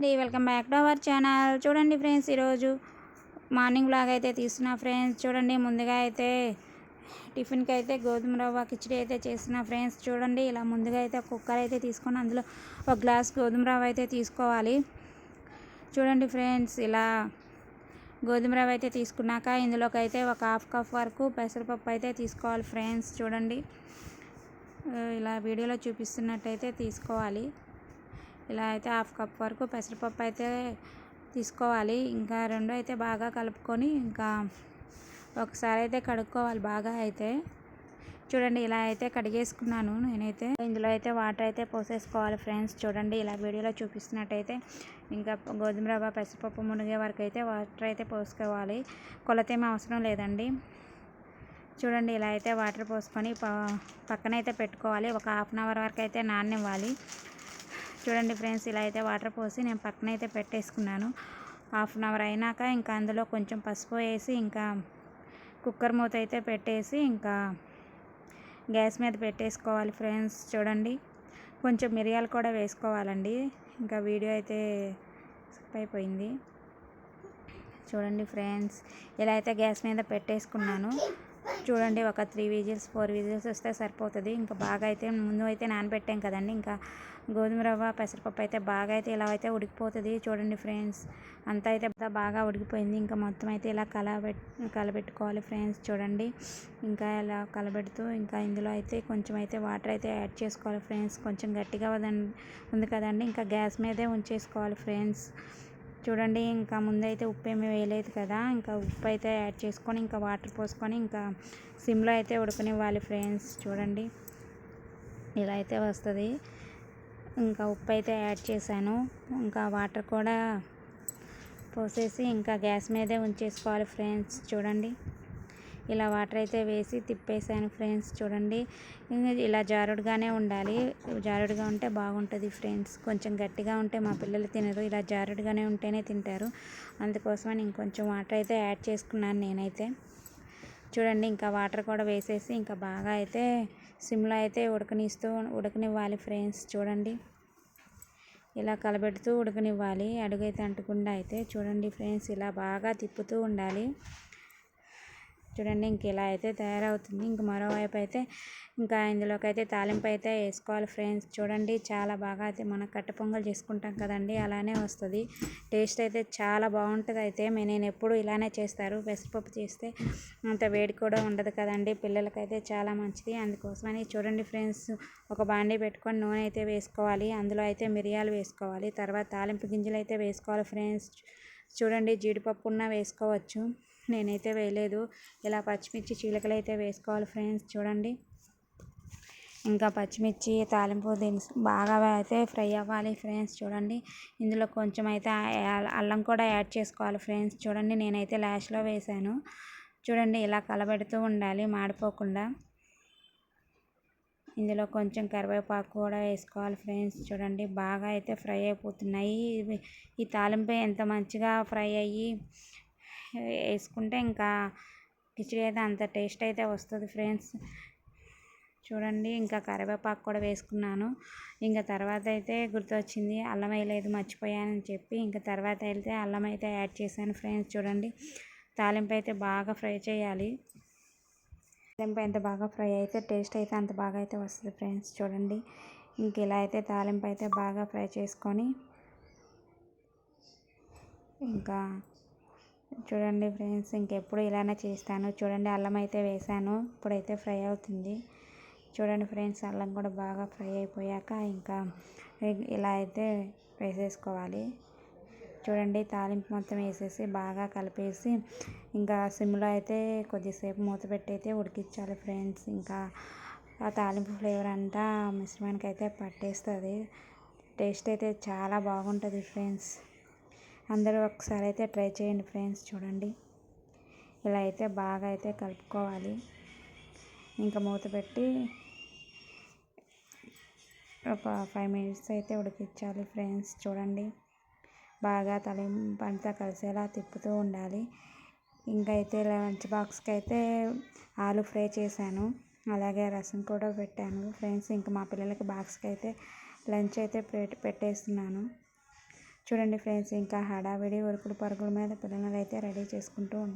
అండి welcome back to our channel. చూడండి friends ఈరోజు మార్నింగ్ బ్లాగ్ అయితే తీసిన ఫ్రెండ్స్. చూడండి ముందుగా అయితే టిఫిన్కి అయితే గోధుమ రవ్వ కిచడీ అయితే చేసిన ఫ్రెండ్స్. చూడండి ఇలా ముందుగా అయితే కుక్కర్ అయితే తీసుకొని అందులో ఒక గ్లాస్ గోధుమ రవ్వ అయితే తీసుకోవాలి. చూడండి ఫ్రెండ్స్ ఇలా గోధుమ రవ్వ అయితే తీసుకున్నాక ఇందులోకి అయితే ఒక హాఫ్ కప్ వరకు పెసరపప్పు అయితే తీసుకోవాలి ఫ్రెండ్స్. చూడండి ఇలా వీడియోలో చూపిస్తున్నట్టయితే తీసుకోవాలి. ఇలా అయితే హాఫ్ కప్ వరకు పెసరపప్పు అయితే తీసుకోవాలి. ఇంకా రెండు అయితే బాగా కలుపుకొని ఇంకా ఒకసారి అయితే కడుక్కోవాలి బాగా అయితే. చూడండి ఇలా అయితే కడిగేసుకున్నాను నేనైతే. ఇందులో అయితే వాటర్ అయితే పోసేసుకోవాలి ఫ్రెండ్స్. చూడండి ఇలా వీడియోలో చూపిస్తున్నట్టయితే ఇంకా గోధుమ రవ్వ పెసరపప్పు మునిగే వరకు అయితే వాటర్ అయితే పోసుకోవాలి. కొలతేమీ అవసరం లేదండి. చూడండి ఇలా అయితే వాటర్ పోసుకొని పక్కన అయితే పెట్టుకోవాలి. ఒక హాఫ్ అన్ అవర్ వరకు అయితే నాననివ్వాలి. చూడండి ఫ్రెండ్స్ ఇలా అయితే వాటర్ పోసి నేను పక్కన అయితే పెట్టేసుకున్నాను. హాఫ్ అన్ అవర్ అయినాక ఇంకా అందులో కొంచెం పసుపు వేసి ఇంకా కుక్కర్ మూత అయితే పెట్టేసి ఇంకా గ్యాస్ మీద పెట్టేసుకోవాలి ఫ్రెండ్స్ చూడండి. కొంచెం మిరియాలు కూడా వేసుకోవాలండి. ఇంకా వీడియో అయితే అయిపోయింది. చూడండి ఫ్రెండ్స్ ఇలా అయితే గ్యాస్ మీద పెట్టేసుకున్నాను. చూడండి ఒక త్రీ విజిల్స్ ఫోర్ విజిల్స్ వస్తే సరిపోతుంది. ఇంకా బాగా అయితే ముందు అయితే నానబెట్టాం కదండి. ఇంకా గోధుమ రవ్వ పెసరపప్పు అయితే బాగా అయితే ఇలా అయితే ఉడికిపోతుంది. చూడండి ఫ్రెండ్స్ అంతా అయితే బాగా ఉడికిపోయింది. ఇంకా మొత్తం అయితే ఇలా కలబెట్ కలబెట్టుకోవాలి ఫ్రెండ్స్ చూడండి. ఇంకా ఇలా కలబెడుతూ ఇంకా ఇందులో అయితే కొంచెం అయితే వాటర్ అయితే యాడ్ చేసుకోవాలి ఫ్రెండ్స్. కొంచెం గట్టిగా ఉంది కదండి. ఇంకా గ్యాస్ మీదే ఉంచేసుకోవాలి ఫ్రెండ్స్. చూడండి ఇంకా ముందైతే ఉప్పు ఏమీ వేయలేదు కదా. ఇంకా ఉప్పు అయితే యాడ్ చేసుకొని ఇంకా వాటర్ పోసుకొని ఇంకా సిమ్లో అయితే ఉడకనివ్వాలి ఫ్రెండ్స్. చూడండి ఇలా అయితే వస్తుంది. ఇంకా ఉప్పు అయితే యాడ్ చేశాను. ఇంకా వాటర్ కూడా పోసేసి ఇంకా గ్యాస్ మీదే ఉంచేసుకోవాలి ఫ్రెండ్స్. చూడండి. ఇలా వాటర్ అయితే వేసి తిప్పేసాను ఫ్రెండ్స్ చూడండి. ఇలా జారుడుగానే ఉండాలి. జారుడుగా ఉంటే బాగుంటుంది ఫ్రెండ్స్. కొంచెం గట్టిగా ఉంటే మా పిల్లలు తినరు. ఇలా జారుడుగానే ఉంటేనే తింటారు. అందుకోసమని ఇంకొంచెం వాటర్ అయితే యాడ్ చేసుకున్నాను నేనైతే. చూడండి ఇంకా వాటర్ కూడా వేసేసి ఇంకా బాగా అయితే సిమ్లో అయితే ఉడకనిస్తూ ఉడకనివ్వాలి ఫ్రెండ్స్ చూడండి. ఇలా కలబెడుతూ ఉడకనివ్వాలి. అడుగైతే అంటకుండా అయితే చూడండి ఫ్రెండ్స్ ఇలా బాగా తిప్పుతూ ఉండాలి. చూడండి ఇంక ఇలా అయితే తయారవుతుంది. ఇంక మరోవైపు అయితే ఇంకా ఇందులోకి అయితే తాలింపు అయితే వేసుకోవాలి ఫ్రెండ్స్. చూడండి చాలా బాగా అయితే మనం కట్ట పొంగల్ చేసుకుంటాం కదండి అలానే వస్తుంది. టేస్ట్ అయితే చాలా బాగుంటుంది అయితే. నేను ఎప్పుడు ఇలానే చేస్తారు. పెసరపప్పు చేస్తే అంత వేడి కూడా ఉండదు కదండి. పిల్లలకైతే చాలా మంచిది. అందుకోసమని చూడండి ఫ్రెండ్స్ ఒక బాండీ పెట్టుకొని నూనె అయితే వేసుకోవాలి. అందులో అయితే మిరియాలు వేసుకోవాలి. తర్వాత తాలింపు గింజలు అయితే వేసుకోవాలి ఫ్రెండ్స్. చూడండి జీడిపప్పు ఉన్న వేసుకోవచ్చు. నేనైతే వేయలేదు. ఇలా పచ్చిమిర్చి చీలకలు అయితే వేసుకోవాలి ఫ్రెండ్స్. చూడండి. ఇంకా పచ్చిమిర్చి తాలింపు దినుసు బాగా అయితే ఫ్రై అవ్వాలి ఫ్రెండ్స్. చూడండి. ఇందులో కొంచెం అయితే అల్లం కూడా యాడ్ చేసుకోవాలి ఫ్రెండ్స్. చూడండి. నేనైతే లాస్ట్లో వేసాను చూడండి. ఇలా కలబెడుతూ ఉండాలి మాడిపోకుండా. ఇందులో కొంచెం కరివేపాకు కూడా వేసుకోవాలి ఫ్రెండ్స్. చూడండి. బాగా అయితే ఫ్రై అయిపోతున్నాయి. ఈ తాలింపు ఎంత మంచిగా ఫ్రై అయ్యి వేసుకుంటే ఇంకా కిచిడి అయితే అంత టేస్ట్ అయితే వస్తుంది ఫ్రెండ్స్. చూడండి ఇంకా కరివేపాకు కూడా వేసుకున్నాను. ఇంకా తర్వాత అయితే గుర్తొచ్చింది అల్లం వేయలేదు మర్చిపోయానని చెప్పి ఇంకా తర్వాత వెళ్తే అల్లం అయితే యాడ్ చేశాను ఫ్రెండ్స్. చూడండి తాలింపు అయితే బాగా ఫ్రై చేయాలి. తాలింపు ఎంత బాగా ఫ్రై అయితే టేస్ట్ అయితే అంత బాగా అయితే వస్తుంది ఫ్రెండ్స్. చూడండి ఇంక ఇలా అయితే తాలింపు అయితే బాగా ఫ్రై చేసుకొని ఇంకా చూడండి ఫ్రెండ్స్ ఇంకెప్పుడు ఇలానే చేస్తాను. చూడండి అల్లం అయితే వేసాను. ఇప్పుడైతే ఫ్రై అవుతుంది. చూడండి ఫ్రెండ్స్ అల్లం కూడా బాగా ఫ్రై అయిపోయాక ఇంకా ఇలా అయితే వేసేసుకోవాలి. చూడండి తాలింపు మొత్తం వేసేసి బాగా కలిపేసి ఇంకా సిమ్లో అయితే కొద్దిసేపు మూత పెట్టి అయితే ఉడికించాలి ఫ్రెండ్స్. ఇంకా ఆ తాలింపు ఫ్లేవర్ అంతా మిశ్రమానికి అయితే పట్టేస్తుంది. టేస్ట్ అయితే చాలా బాగుంటుంది ఫ్రెండ్స్. అందరూ ఒకసారి అయితే ట్రై చేయండి ఫ్రెండ్స్ చూడండి. ఇలా అయితే బాగా అయితే కలుపుకోవాలి. ఇంకా మూత పెట్టి ఒక ఫైవ్ మినిట్స్ అయితే ఉడికించాలి ఫ్రెండ్స్ చూడండి. బాగా తలింపంతా కలిసేలా తిప్పుతూ ఉండాలి. ఇంకా అయితే లంచ్ బాక్స్కి అయితే ఆలు ఫ్రై చేశాను. అలాగే రసం కూడా పెట్టాను ఫ్రెండ్స్. ఇంకా మా పిల్లలకి బాక్స్కి అయితే లంచ్ అయితే పెట్టేస్తున్నాను. చూడండి ఫ్రెండ్స్ ఇంకా హడావిడి ఉరుకులు పరుగుల మీద పిల్లలు అయితే రెడీ చేసుకుంటూ ఉంటాం.